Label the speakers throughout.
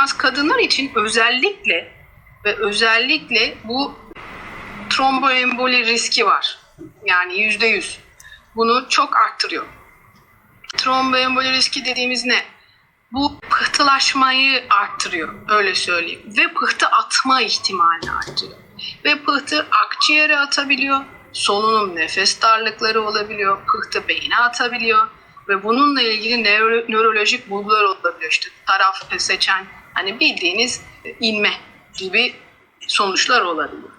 Speaker 1: trans kadınlar için özellikle ve özellikle bu tromboemboli riski var. Yani yüzde yüz. Bunu çok arttırıyor. Tromboemboli riski dediğimiz ne? Bu pıhtılaşmayı arttırıyor. Öyle söyleyeyim. Ve pıhtı atma ihtimalini arttırıyor. Ve pıhtı akciğere atabiliyor. Solunum nefes darlıkları olabiliyor. Pıhtı beyne atabiliyor. Ve bununla ilgili nöro- nörolojik bulgular olabiliyor. İşte taraf seçen hani bildiğiniz inme gibi sonuçlar olabiliyor.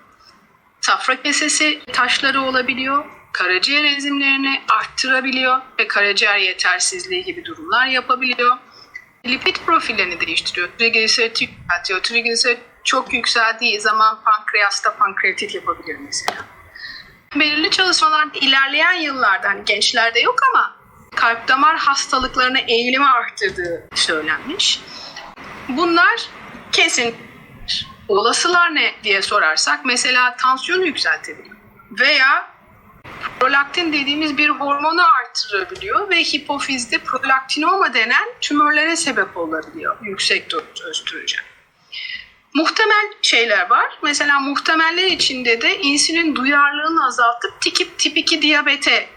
Speaker 1: Safra kesesi taşları olabiliyor. Karaciğer enzimlerini arttırabiliyor ve karaciğer yetersizliği gibi durumlar yapabiliyor. Lipid profillerini değiştiriyor. Trigliserit yükseltiyor. Trigliserit çok yükseldiği zaman pankreasta pankreatit yapabilir mesela. Belirli çalışmalarda ilerleyen yıllarda hani gençlerde yok ama kalp damar hastalıklarına eğilimi arttırdığı söylenmiş. Bunlar kesin olasılar ne diye sorarsak mesela tansiyonu yükseltebiliyor veya prolaktin dediğimiz bir hormonu artırabiliyor ve hipofizde prolaktinoma denen tümörlere sebep olabiliyor yüksek östrojen. Muhtemel şeyler var. Mesela muhtemeller içinde de insülin duyarlılığını azaltıp tip, tip 2 diyabete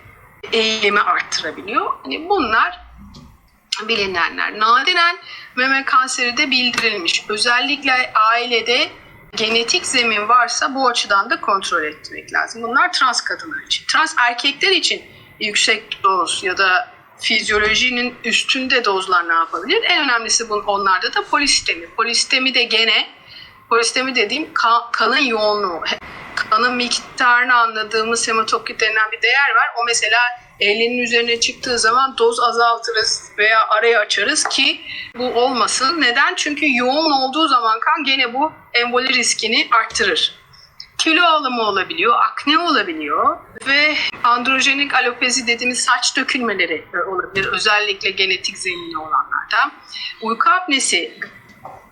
Speaker 1: eğilimi arttırabiliyor. Hani bunlar bilinenler. Nadiren meme kanseri de bildirilmiş. Özellikle ailede genetik zemin varsa bu açıdan da kontrol etmek lazım. Bunlar trans kadınlar için. Trans erkekler için yüksek doz ya da fizyolojinin üstünde dozlar ne yapabilir? En önemlisi bunun, onlarda da polistemi. Polistemi de gene, polistemi dediğim ka- kanın yoğunluğu. Kanın miktarını anladığımız hematokrit denilen bir değer var. O mesela 50'nin üzerine çıktığı zaman doz azaltırız veya araya açarız ki bu olmasın. Neden? Çünkü yoğun olduğu zaman kan gene bu emboli riskini arttırır. Kilo alımı olabiliyor, akne olabiliyor ve androjenik alopezi dediğimiz saç dökülmeleri e, olabilir. Özellikle genetik zemini olanlarda. Uyku apnesi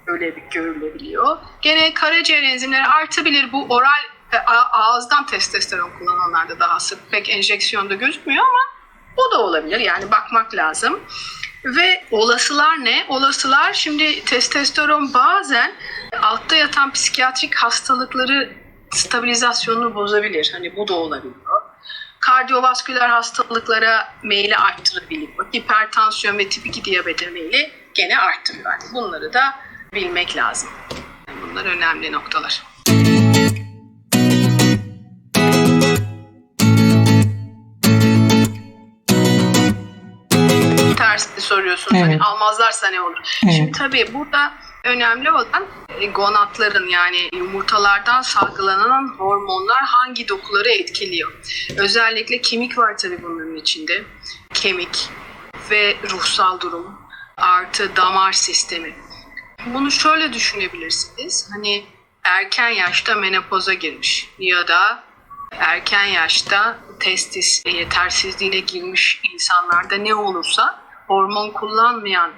Speaker 1: öyle bir görülebiliyor. Gene karaciğer enzimleri artabilir. Bu oral e, ağızdan testosteron kullananlarda daha sık pek enjeksiyonda gözükmüyor ama o da olabilir. Yani bakmak lazım. Ve olasılar ne? Olasılar şimdi testosteron bazen altta yatan psikiyatrik hastalıkları stabilizasyonunu bozabilir. Hani bu da olabiliyor. Kardiyovasküler hastalıklara meyli arttırabiliyor. Hipertansiyon ve tip 2 diyabete meyli gene arttırıyor. Yani bunları da bilmek lazım. Bunlar önemli noktalar. Tersi soruyorsun. Hani
Speaker 2: Evet.
Speaker 1: almazlarsa ne olur?
Speaker 2: Evet.
Speaker 1: Şimdi tabii burada önemli olan e, gonatların yani yumurtalardan salgılanan hormonlar hangi dokuları etkiliyor? Özellikle kemik var tabii bunların içinde. Kemik ve ruhsal durum artı damar sistemi. Bunu şöyle düşünebilirsiniz. Hani erken yaşta menopoza girmiş ya da erken yaşta testis yetersizliğine girmiş insanlarda ne olursa hormon kullanmayan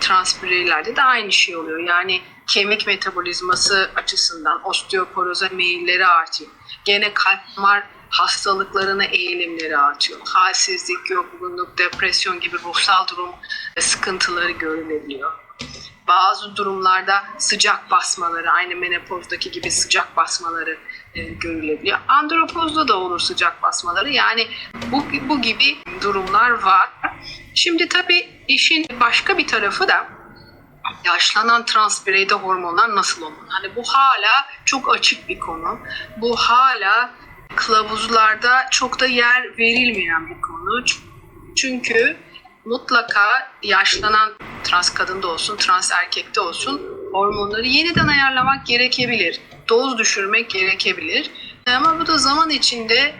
Speaker 1: trans bireylerde de aynı şey oluyor. Yani kemik metabolizması açısından osteoporoza meyilleri artıyor. Gene kalp damar hastalıklarına eğilimleri artıyor. Halsizlik, yorgunluk, depresyon gibi ruhsal durum sıkıntıları görülebiliyor. Bazı durumlarda sıcak basmaları, aynı menopozdaki gibi sıcak basmaları e, görülebiliyor. Andropozda da olur sıcak basmaları. Yani bu, bu gibi durumlar var. Şimdi tabii işin başka bir tarafı da yaşlanan trans bireyde hormonlar nasıl olmalı? Hani bu hala çok açık bir konu. Bu hala kılavuzlarda çok da yer verilmeyen bir konu. Çünkü mutlaka yaşlanan trans kadında olsun, trans erkekte olsun hormonları yeniden ayarlamak gerekebilir. Doz düşürmek gerekebilir. Ama bu da zaman içinde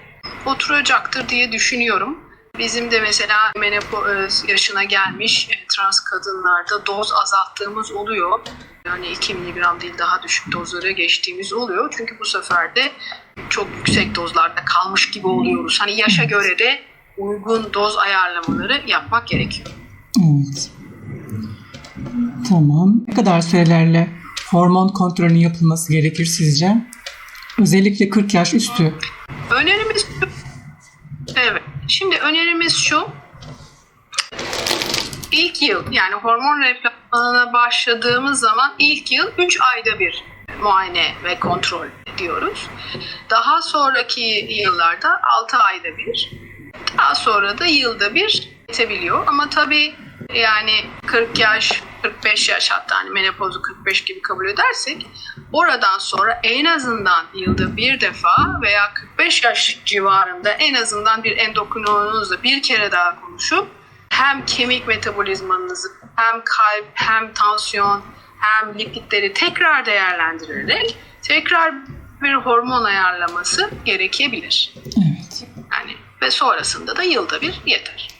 Speaker 1: oturacaktır diye düşünüyorum. Bizim de mesela menopoz yaşına gelmiş e, trans kadınlarda doz azalttığımız oluyor. Yani 2 miligram değil daha düşük dozlara geçtiğimiz oluyor. Çünkü bu sefer de çok yüksek dozlarda kalmış gibi oluyoruz. Hani yaşa göre de uygun doz ayarlamaları yapmak gerekiyor.
Speaker 2: Evet. Tamam. Ne kadar sürelerle hormon kontrolünün yapılması gerekir sizce? Özellikle 40 yaş üstü.
Speaker 1: Önerimiz. Evet. Şimdi önerimiz şu. İlk yıl yani hormon reflü ana başladığımız zaman ilk yıl 3 ayda bir muayene ve kontrol ediyoruz. Daha sonraki yıllarda 6 ayda bir, daha sonra da yılda bir yetebiliyor. Ama tabii yani 40 yaş, 45 yaş hatta hani menopozu 45 gibi kabul edersek oradan sonra en azından yılda bir defa veya 45 yaş civarında en azından bir endokrinoloğunuzla bir kere daha konuşup hem kemik metabolizmanızı hem kalp hem tansiyon hem lipidleri tekrar değerlendirerek tekrar bir hormon ayarlaması gerekebilir.
Speaker 2: Evet.
Speaker 1: Yani ve sonrasında da yılda bir yeter.